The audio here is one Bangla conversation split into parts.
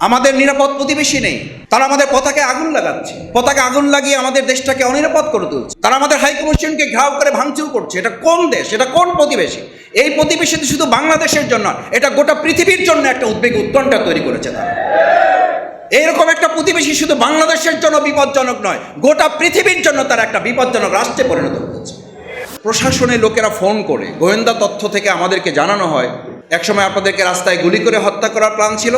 আমাদের নিরাপদ প্রতিবেশী নেই। তারা আমাদের পতাকে আগুন লাগাচ্ছে। পতাকে আগুন লাগিয়ে আমাদের দেশটাকে অনিরাপদ করে তুলছে। তারা আমাদের হাই কমিশনকে ঘাও করে ভাঙচুর করছে। এটা কোন দেশ? এটা কোন প্রতিবেশী? এই প্রতিবেশী শুধু বাংলাদেশের জন্য এটা গোটা পৃথিবীর জন্য একটা উদ্বেগ উত্তরটা তৈরি করেছে তারা। এইরকম একটা প্রতিবেশী শুধু বাংলাদেশের জন্য বিপজ্জনক নয়, গোটা পৃথিবীর জন্য তারা একটা বিপজ্জনক রাষ্ট্রে পরিণত করেছে প্রশাসনের লোকেরা ফোন করে, গোয়েন্দা তথ্য থেকে আমাদেরকে জানানো হয়। একসময় আপনাদেরকে রাস্তায় গুলি করে হত্যা করার প্ল্যান ছিল।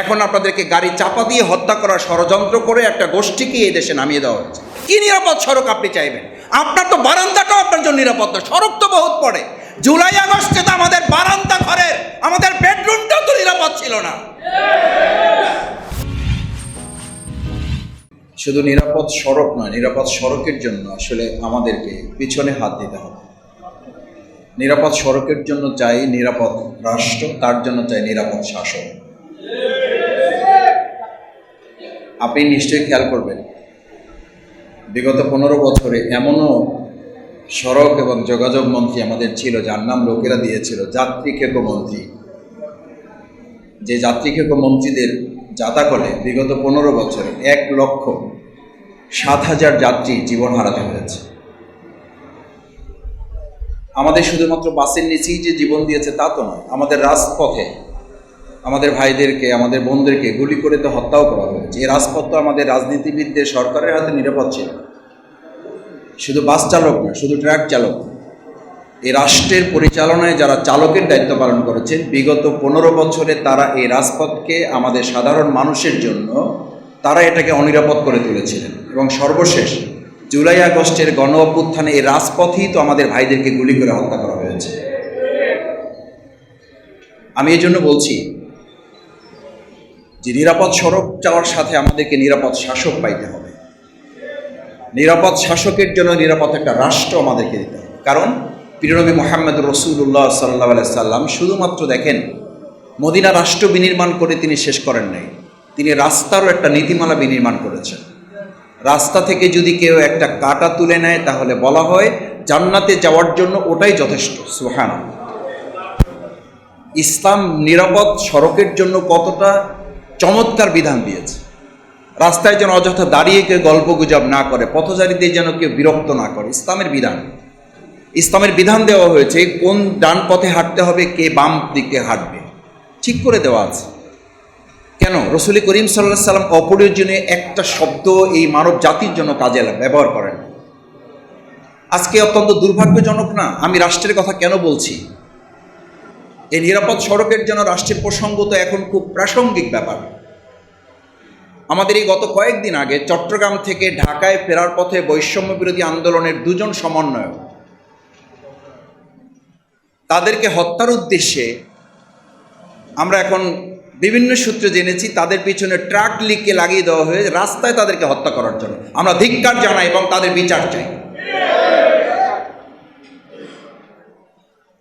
এখন আপনাদেরকে গাড়ি চাপা দিয়ে হত্যা করার ষড়যন্ত্র করে একটা গোষ্ঠীকে এই দেশে নামিয়ে দেওয়া হচ্ছে। কি নিরাপদ সড়ক আপনি চাইবেন? আপনার তো বারান্দাটাও আপনার জন্য নিরাপদ না সড়ক তো বহুত পড়ে। জুলাই আগস্টে তো আমাদের বারান্দা ঘরের, আমাদের বেডরুমটাও তো নিরাপদ ছিল না। শুধু নিরাপদ সড়ক নয়, নিরাপদ সড়কের জন্য আসলে আমাদেরকে পিছনে হাত দিতে হবে। নিরাপদ সড়কের জন্য চাই নিরাপদ রাষ্ট্র, তার জন্য চাই নিরাপদ শাসন। আপনি নিশ্চয়ই খেয়াল করবেন, বিগত পনেরো বছরে এমনও সড়ক এবং যোগাযোগ মন্ত্রী আমাদের ছিল, যার নাম লোকেরা দিয়েছিল, যাত্রী খেকো মন্ত্রী। যে যাত্রী খেকো মন্ত্রীদের জাতাকলে বিগত পনেরো বছরে এক লক্ষ সাত হাজার যাত্রী জীবন হারাতে হয়েছে। আমাদের শুধুমাত্র বাসের নিচেই যে জীবন দিয়েছে তা তো নয়, আমাদের রাজপথে আমাদের ভাইদেরকে, আমাদের বোনদেরকে গুলি করে তো হত্যাও করা হয়েছে। এই রাজপথ তো আমাদের রাজনীতিবিদদের সরকারের হাতে নিরাপদ ছিল। শুধু বাস চালক না শুধু ট্রাক চালক। এই রাষ্ট্রের পরিচালনায় যারা চালকের দায়িত্ব পালন করেছেন, বিগত পনেরো বছরে তারা এই রাজপথকে আমাদের সাধারণ মানুষের জন্য তারা এটাকে অনিরাপদ করে তুলেছিলেন। এবং সর্বশেষ জুলাই আগস্টের গণ অভ্যুত্থানে এই রাজপথেই তো আমাদের ভাইদেরকে গুলি করে হত্যা করা হয়েছে। আমি এই জন্য বলছি যে নিরাপদ সড়ক যাওয়ার সাথে আমাদেরকে নিরাপদ শাসক পাইতে হবে। নিরাপদ শাসকের জন্য নিরাপদ একটা রাষ্ট্র আমাদেরকে দিতে হবে। কারণ প্রিয়নবী মোহাম্মদ রসুল্লাহ সাল্লাহ সাল্লাম শুধুমাত্র দেখেন, মদিনা রাষ্ট্র বিনির্মাণ করে তিনি শেষ করেন নাই। তিনি রাস্তারও একটা নীতিমালা বিনির্মাণ করেছেন। রাস্তা থেকে যদি কেউ একটা কাটা তুলে নেয়, তাহলে বলা হয় জান্নাতে যাওয়ার জন্য ওটাই যথেষ্ট। সুহান ইসলাম নিরাপদ সড়কের জন্য কতটা চমৎকার বিধান দিয়েছে। রাস্তায় যেন অযথা দাঁড়িয়ে কেউ গল্প গুজব না করে, পথচারীদের যেন কেউ বিরক্ত না করে, ইসলামের বিধান। ইসলামের বিধান দেওয়া হয়েছে, কোন ডান পথে হাঁটতে হবে, কে বাম দিকে হাঁটবে। ঠিক করে দেওয়া আছে। কেন? রসুল করিম সাল্লাহ সাল্লাম অপ্রয়োজনীয় একটা শব্দ এই মানব জাতির জন্য কাজে ব্যবহার করেন। আজকে অত্যন্ত দুর্ভাগ্যজনক না? আমি রাষ্ট্রের কথা কেন বলছি? এই নিরাপদ সড়কের জন্য রাষ্ট্রের প্রসঙ্গ তো এখন খুব প্রাসঙ্গিক ব্যাপার। আমাদের এই গত কয়েকদিন আগে চট্টগ্রাম থেকে ঢাকায় ফেরার পথে বৈষম্য বিরোধী আন্দোলনের দুজন সমন্বয়ক তাদেরকে হত্যার উদ্দেশ্যে আমরা এখন বিভিন্ন সূত্রে জেনেছি, তাদের পিছনে ট্রাক লিখকে লাগিয়ে দেওয়া হয়ে রাস্তায় তাদেরকে হত্যা করার জন্য। আমরা ধিক্কার জানাই এবং তাদের বিচার চাই।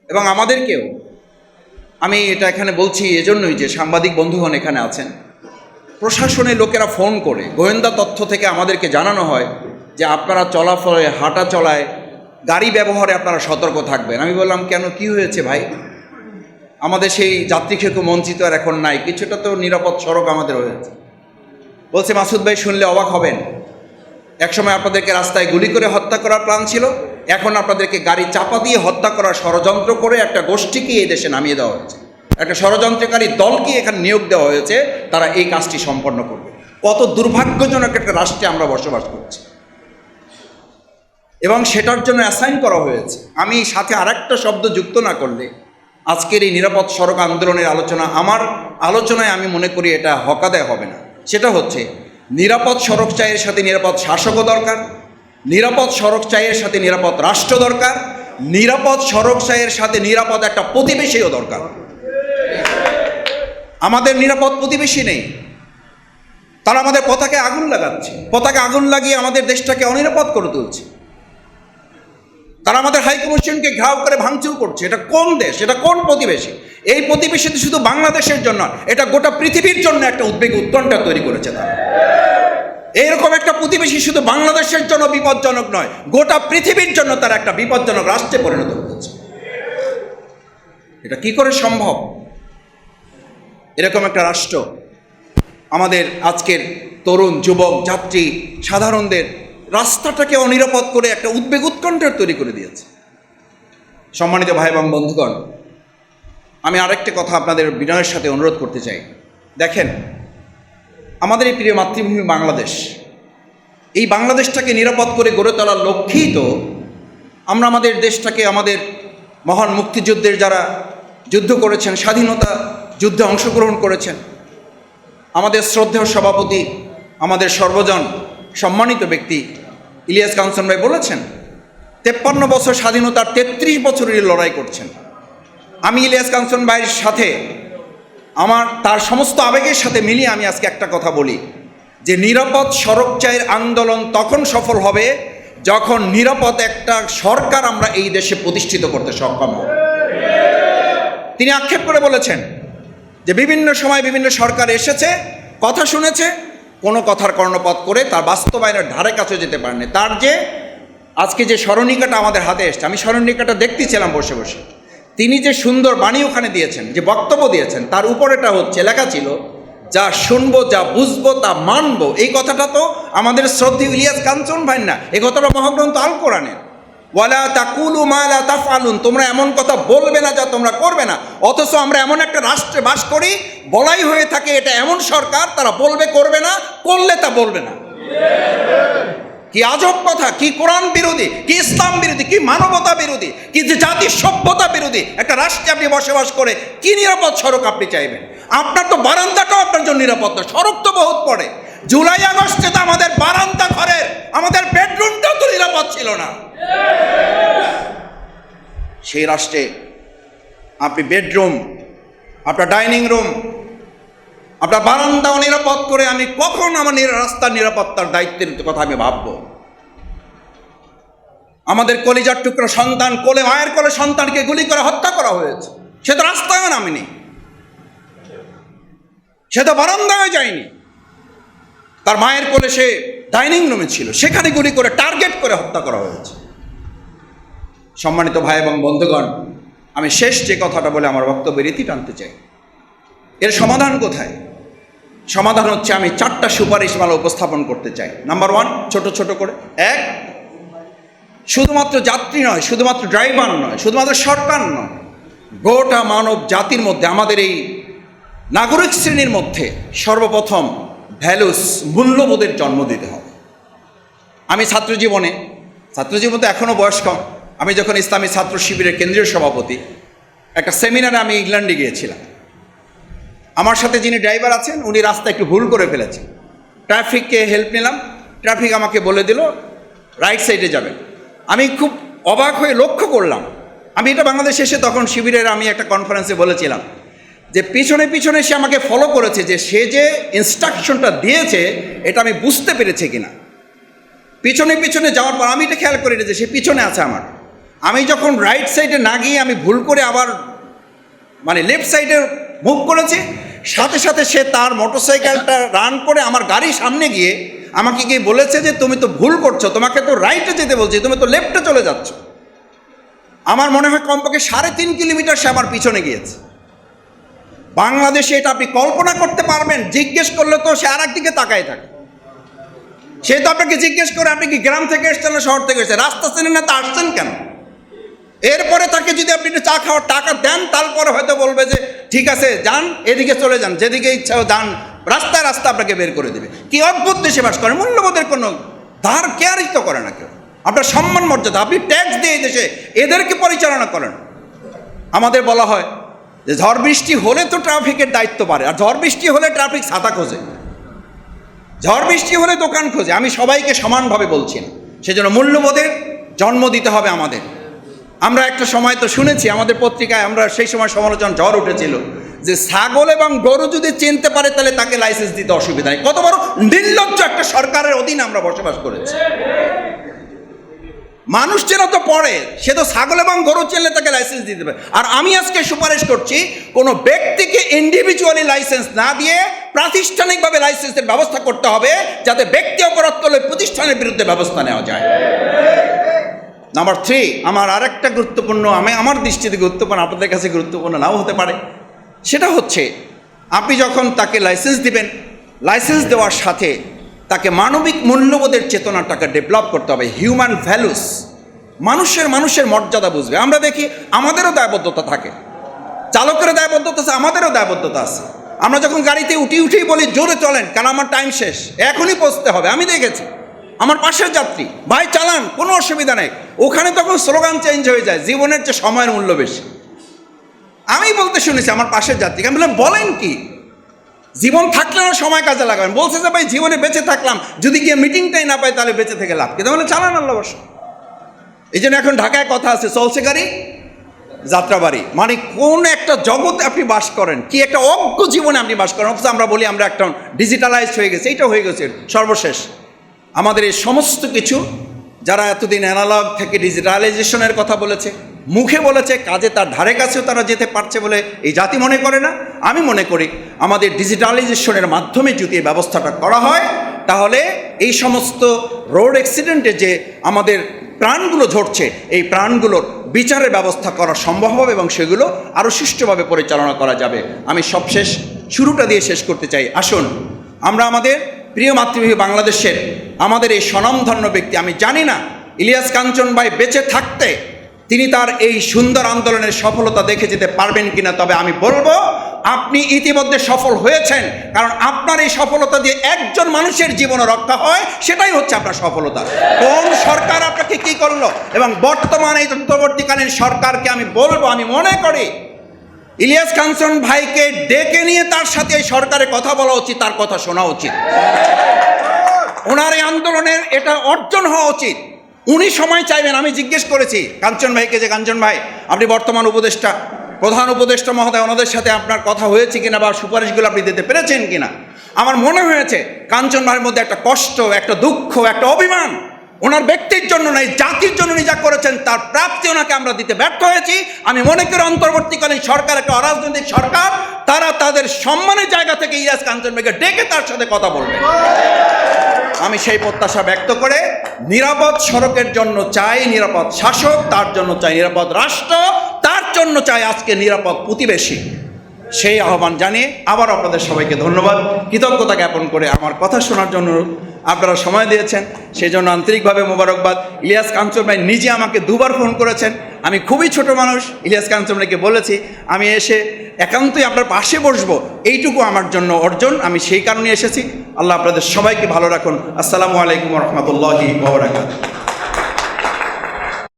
এবং আমাদেরকেও আমি এটা এখানে বলছি এজন্যই যে সাংবাদিক বন্ধুগণ এখানে আছেন। প্রশাসনের লোকেরা ফোন করে, গোয়েন্দা তথ্য থেকে আমাদেরকে জানানো হয় যে আপনারা চলাফলে, হাঁটা চলায়, গাড়ি ব্যবহারে আপনারা সতর্ক থাকবেন। আমি বললাম, কেন? কি হয়েছে ভাই? আমাদের সেই যাত্রী খেকো মঞ্চিত আর এখন নাই। কিছুটা তো নিরাপদ সড়ক আমাদের হয়েছে। বলছে, মাসুদ ভাই শুনলে অবাক হবেন। একসময় আপনাদেরকে রাস্তায় গুলি করে হত্যা করার প্ল্যান ছিল। এখন আপনাদেরকে গাড়ি চাপা দিয়ে হত্যা করার ষড়যন্ত্র করে একটা গোষ্ঠীকে এই দেশে নামিয়ে দেওয়া হয়েছে। একটা ষড়যন্ত্রকারী দলকে এখানে নিয়োগ দেওয়া হয়েছে, তারা এই কাজটি সম্পন্ন করবে। কত দুর্ভাগ্যজনক একটা রাষ্ট্রে আমরা বসবাস করছি। এবং সেটার জন্য অ্যাসাইন করা হয়েছে। আমি সাথে আরেকটা শব্দ যুক্ত না করলে আজকের এই নিরাপদ সড়ক আন্দোলনের আলোচনা আমার আলোচনায় আমি মনে করি এটা হকাদায় হবে না। সেটা হচ্ছে, নিরাপদ সড়ক চাইয়ের সাথে নিরাপদ শাসকও দরকার নিরাপদ সড়ক চাইয়ের সাথে নিরাপদ রাষ্ট্র দরকার, নিরাপদ সড়ক চাইয়ের সাথে নিরাপদ একটা প্রতিবেশীও দরকার। আমাদের নিরাপদ প্রতিবেশী নেই। তারা আমাদের পতাকে আগুন লাগাচ্ছে। পতাকে আগুন লাগিয়ে আমাদের দেশটাকে অনিরাপদ করে তুলছে। তারা আমাদের হাই কমিশনকে ঘাও করে ভাঙচুর করছে। এটা কোন দেশ? এটা কোন প্রতিবেশী? এই প্রতিবেশী শুধু বাংলাদেশের জন্য এটা গোটা পৃথিবীর জন্য একটা উদ্বেগ উত্তরটা তৈরি করেছে তারা। এইরকম একটা প্রতিবেশী শুধু বাংলাদেশের জন্য বিপজ্জনক নয়, গোটা পৃথিবীর জন্য তারা একটা বিপজ্জনক রাষ্ট্রে পরিণত করেছে এটা কি করে সম্ভব? এরকম একটা রাষ্ট্র আমাদের আজকের তরুণ, যুবক, যাত্রী, সাধারণদের রাস্তাটাকে অনিরাপদ করে একটা উদ্বেগ উৎকণ্ঠার তৈরি করে দিয়েছে। সম্মানিত ভাই এবং বন্ধুগণ, আমি আরেকটা কথা আপনাদের বিনয়ের সাথে অনুরোধ করতে চাই। দেখেন আমাদের এই প্রিয় মাতৃভূমি বাংলাদেশ। এই বাংলাদেশটাকে নিরাপদ করে গড়ে তোলার লক্ষ্যেই তো আমরা আমাদের দেশটাকে আমাদের মহান মুক্তিযুদ্ধের যারা যুদ্ধ করেছেন, স্বাধীনতা যুদ্ধে অংশগ্রহণ করেছেন, আমাদের শ্রদ্ধেয় সভাপতি, আমাদের সর্বজন সম্মানিত ব্যক্তি ইলিয়াস কাঞ্চন ভাই বলেছেন, তেপ্পান্ন বছর স্বাধীনতার তেত্রিশ বছরের লড়াই করছেন। আমি ইলিয়াস কাঞ্চন ভাইয়ের সাথে আমার, তার সমস্ত আবেগের সাথে মিলিয়ে আমি আজকে একটা কথা বলি। যে নিরাপদ সড়ক চায়ের আন্দোলন তখন সফল হবে যখন নিরাপদ একটা সরকার আমরা এই দেশে প্রতিষ্ঠিত করতে সক্ষম হব। তিনি আক্ষেপ করে বলেছেন যে বিভিন্ন সময় বিভিন্ন সরকার এসেছে, কথা শুনেছে, কোনো কথার কর্ণপাত করে তার বাস্তবায়নের ধারে কাছে যেতে পারেনি। তার যে আজকে যে স্মরণিকাটা আমাদের হাতে এসছে, আমি স্মরণিকাটা দেখতেছিলাম বসে বসে। তিনি যে সুন্দর বাণী ওখানে দিয়েছেন, যে বক্তব্য দিয়েছেন, তার উপরেটা হচ্ছে, লেখা ছিল, যা শুনব, যা বুঝব, তা মানবো। এই কথাটা তো আমাদের শ্রদ্ধেয় ইলিয়াস কাঞ্চন ভাই না, এই কথাটা মহাগ্রন্থ আল কোরআনের। ওয়ালা তাকুলু মালা তাফালুন তোমরা এমন কথা বলবে না যা তোমরা করবে না, অথচ আমরা এমন একটা রাষ্ট্রে বাস করি, বলাই হয়ে থাকে এটা এমন সরকার, তারা বলবে, করবে না, করলে তা বলবে না। কি আজব কথা, কি কোরআন বিরোধী, কি ইসলাম বিরোধী, কি মানবতা বিরোধী, কি যে জাতির সভ্যতা বিরোধী, একটা রাষ্ট্রে আপনি বসবাস করে কি নিরাপদ সড়ক আপনি চাইবেন? আপনার তো বারান্দাটাও আপনার জন্য নিরাপদ না সড়ক তো বহুত পড়ে। জুলাই আগস্টে তো আমাদের বারান্দা ঘরের, আমাদের বেডরুমটাও তো নিরাপদ ছিল না। সেই রাষ্ট্রে আপনি বেডরুম, আপনার ডাইনিং রুম আপনার বারান্দাও নিরাপদ করে আমি কখন আমার রাস্তার নিরাপত্তার দায়িত্বের কথা আমি ভাবব? আমাদের কলিজার টুকরো সন্তান কোলে, মায়ের কোলে সন্তানকে গুলি করে হত্যা করা হয়েছে। সে তো রাস্তায়ও নামেনি। সে তো বারান্দায় যায়নি। তার মায়ের কোলে সে ডাইনিং রুমে ছিল। সেখানে গুলি করে, টার্গেট করে হত্যা করা হয়েছে। সম্মানিত ভাই এবং বন্ধুগণ, আমি শেষ যে কথাটা বলে আমার বক্তব্যের রীতি টানতে চাই। এর সমাধান কোথায়? সমাধান হচ্ছে আমি চারটা সুপারিশ মালা উপস্থাপন করতে চাই। নাম্বার ওয়ান ছোট ছোট করে। এক, শুধুমাত্র যাত্রী নয়, শুধুমাত্র ড্রাইভার নয়, শুধুমাত্র সরকার নয়, গোটা মানব জাতির মধ্যে, আমাদের এই নাগরিক শ্রেণির মধ্যে সর্বপ্রথম ভ্যালুস মূল্যবোধের জন্ম দিতে হবে। আমি ছাত্র জীবনে, ছাত্র জীবন তো এখনও বয়স কম, আমি যখন ইসলামী ছাত্র শিবিরের কেন্দ্রীয় সভাপতি, একটা সেমিনারে আমি ইংল্যান্ডে গিয়েছিলাম। আমার সাথে যিনি ড্রাইভার আছেন, উনি রাস্তা একটু ভুল করে ফেলেছেন ট্রাফিককে হেল্প নিলাম। ট্রাফিক আমাকে বলে দিল রাইট সাইডে যাবেন। আমি খুব অবাক হয়ে লক্ষ্য করলাম। আমি এটা বাংলাদেশ এসে তখন শিবিরের আমি একটা কনফারেন্সে বলেছিলাম যে পিছনে পিছনে সে আমাকে ফলো করেছে যে সে যে ইনস্ট্রাকশনটা দিয়েছে, এটা আমি বুঝতে পেরেছি কিনা। পিছনে পিছনে যাওয়ার পর আমি এটা খেয়াল করি যে সে পিছনে আছে আমার। আমি যখন রাইট সাইডে না গিয়ে আমি ভুল করে আবার মানে লেফট সাইডে মুভ করেছে সাথে সাথে সে তার মোটরসাইকেলটা রান করে আমার গাড়ির সামনে গিয়ে আমাকে গিয়ে বলেছে যে, তুমি তো ভুল করছ, তোমাকে তো রাইটে যেতে বলছি, তুমি তো লেফটে চলে যাচ্ছ। আমার মনে হয় কমপক্ষে সাড়ে তিন কিলোমিটার সে আমার পিছনে গিয়েছে। বাংলাদেশে এটা আপনি কল্পনা করতে পারবেন, জিজ্ঞেস করলে তো সে আর একদিকে তাকায় থাকে। সে তো আপনাকে জিজ্ঞেস করে, আপনি কি গ্রাম থেকে এসছেন না শহর থেকে এসছেন? রাস্তা চেনেন না তা আসছেন কেন? এরপরে তাকে যদি আপনি চা খাওয়ার টাকা দেন, তারপরে হয়তো বলবে যে ঠিক আছে, যান, এদিকে চলে যান, যেদিকে ইচ্ছা যান রাস্তায় রাস্তা আপনাকে বের করে দেবে। কি অদ্ভুত দেশে বাস করে, মূল্যবোধের কোনো ধার কেয়ারই তো করে না কেউ। আপনার সম্মান মর্যাদা, আপনি ট্যাক্স দিয়ে দেশে এদেরকে পরিচালনা করেন। আমাদের বলা হয় যে ঝড় বৃষ্টি হলে তো ট্রাফিকের দায়িত্ব পারে আর ঝড় বৃষ্টি হলে ট্রাফিক ছাতা খোঁজে। ঝড় বৃষ্টি হলে দোকান খোঁজে, আমি সবাইকে সমানভাবে বলছি না। সেজন্য মূল্যবোধের জন্ম দিতে হবে আমাদের। আমরা একটা সময় তো শুনেছি, আমাদের পত্রিকায় আমরা সেই সময় সমালোচনা ঝড় উঠেছিল যে ছাগল এবং গরু যদি চিনতে পারে তাহলে তাকে লাইসেন্স দিতে অসুবিধা নেই। কত বড় নির্লজ্জ একটা সরকারের অধীনে আমরা বসবাস করেছি। মানুষ চেনা তো পড়ে, সে তো ছাগল এবং গরু চেনলে তাকে লাইসেন্স দিতে হবে আর আমি আজকে সুপারিশ করছি, কোনো ব্যক্তিকে ইন্ডিভিজুয়ালি লাইসেন্স না দিয়ে প্রাতিষ্ঠানিকভাবে লাইসেন্সের ব্যবস্থা করতে হবে, যাতে ব্যক্তি অপরাধ করলে প্রতিষ্ঠানের বিরুদ্ধে ব্যবস্থা নেওয়া যায়। নাম্বার থ্রি আমার আরেকটা গুরুত্বপূর্ণ, আমি আমার দৃষ্টিতে গুরুত্বপূর্ণ, আপনাদের কাছে গুরুত্বপূর্ণ নাও হতে পারে। সেটা হচ্ছে, আপনি যখন তাকে লাইসেন্স দিবেন লাইসেন্স দেওয়ার সাথে তাকে মানবিক মূল্যবোধের চেতনাটাকে ডেভেলপ করতে হবে হিউম্যান ভ্যালুস মানুষের মানুষের মর্যাদা বুঝবে। আমরা দেখি, আমাদেরও দায়বদ্ধতা থাকে। চালকের দায়বদ্ধতা আছে, আমাদেরও দায়বদ্ধতা আছে। আমরা যখন গাড়িতে উঠি, উঠেই বলি, জোরে চলেন কারণ আমার টাইম শেষ? এখনই পৌঁছতে হবে, আমি দেখেছি। আমার পাশের যাত্রী, ভাই চালান, কোনো অসুবিধা নেই। ওখানে তখন স্লোগান চেঞ্জ হয়ে যায়, জীবনের চেয়ে সময়ের মূল্য বেশি। আমি বলতে শুনেছি আমার পাশের যাত্রীকে, আমি বললাম, বলেন কি? জীবন থাকলে না সময় কাজে লাগাবেন? বলছে যে, ভাই, জীবনে বেঁচে থাকলাম, যদি গিয়ে মিটিংটাই না পাই, তাহলে বেঁচে থেকে লাভ কিন্তু বলে, চালান আল্লাহ বসে এই জন্য এখন ঢাকায় কথা আছে, চলছে গাড়ি যাত্রাবাড়ি মানে কোন একটা জগতে আপনি বাস করেন, কি একটা অজ্ঞ জীবনে আপনি বাস করেন? অথচ আমরা বলি আমরা একটা ডিজিটালাইজড হয়ে গেছে, এইটা হয়ে গেছে সর্বশেষ। আমাদের এই সমস্ত কিছু যারা এতদিন অ্যানালগ থেকে ডিজিটালাইজেশনের কথা বলেছে, মুখে বলেছে, কাজে তার ধারে কাছেও তারা যেতে পারছে বলে এই জাতি মনে করে না। আমি মনে করি, আমাদের ডিজিটালাইজেশনের মাধ্যমে যদি এই ব্যবস্থাটা করা হয়, তাহলে এই সমস্ত রোড অ্যাক্সিডেন্টে যে আমাদের প্রাণগুলো ঝরছে এই প্রাণগুলোর বিচারের ব্যবস্থা করা সম্ভব হবে এবং সেগুলো আরও সুষ্ঠুভাবে পরিচালনা করা যাবে। আমি সবশেষ শুরুটা দিয়ে শেষ করতে চাই। আসুন, আমরা আমাদের প্রিয় মাতৃভূমি বাংলাদেশের আমাদের এই স্বনামধন্য ব্যক্তি, আমি জানি না ইলিয়াস কাঞ্চন ভাই বেঁচে থাকতে তিনি তার এই সুন্দর আন্দোলনের সফলতা দেখে যেতে পারবেন কিনা, তবে আমি বলব আপনি ইতিমধ্যে সফল হয়েছেন, কারণ আপনার এই সফলতা দিয়ে একজন মানুষের জীবনও রক্ষা হয়, সেটাই হচ্ছে আপনার সফলতা। কোন সরকার আপনাকে কি করল? এবং বর্তমানে এই অন্তর্বর্তীকালীন সরকারকে আমি বলব, আমি মনে করি ইলিয়াস কাঞ্চন ভাইকে ডেকে নিয়ে তার সাথে এই সরকারের কথা বলা উচিত, তার কথা শোনা উচিত। ওনার এই আন্দোলনের এটা অর্জন হওয়া উচিত। উনি সময় চাইবেন, আমি জিজ্ঞেস করেছি, কাঞ্চন ভাইকে যে, কাঞ্চন ভাই, আপনি বর্তমান উপদেষ্টা, প্রধান উপদেষ্টা মহোদয়, ওনাদের সাথে আপনার কথা হয়েছে কিনা বা সুপারিশগুলো আপনি দিতে পেরেছেন কিনা? আমার মনে হয়েছে, কাঞ্চন ভাইয়ের মধ্যে একটা কষ্ট, একটা দুঃখ, একটা অভিমান ওনার ব্যক্তির জন্য নয়, জাতির জন্য যা করেছেন, তার প্রাপ্তি ওনাকে আমরা দিতে ব্যর্থ হয়েছি। আমি মনে করি অন্তর্বর্তীকালীন সরকার, একটা অরাজনৈতিক সরকার, তারা তাদের সম্মানের জায়গা থেকে ইরাজ কাঞ্চন ডেকে তার সাথে কথা বলবে। আমি সেই প্রত্যাশা ব্যক্ত করে নিরাপদ সড়কের জন্য চাই নিরাপদ শাসক, তার জন্য চাই নিরাপদ রাষ্ট্র, তার জন্য চাই আজকে নিরাপদ প্রতিবেশী। সেই আহ্বান জানিয়ে আবার আপনাদের সবাইকে ধন্যবাদ। কৃতজ্ঞতা জ্ঞাপন করে আমার কথা শোনার জন্য আপনারা সময় দিয়েছেন সেই জন্য আন্তরিকভাবে মোবারকবাদ। ইলিয়াস কাঞ্চন ভাই নিজে আমাকে দুবার ফোন করেছেন। আমি খুবই ছোট মানুষ, ইলিয়াস কাঞ্চন ভাইকে বলেছি, আমি এসে একান্তই আপনার পাশে বসবো। এইটুকু আমার জন্য অর্জন, আমি সেই কারণে এসেছি। আল্লাহ আপনাদের সবাইকে ভালো রাখুন। আসসালামু আলাইকুম রহমতুল্লাহি ওবরাকাত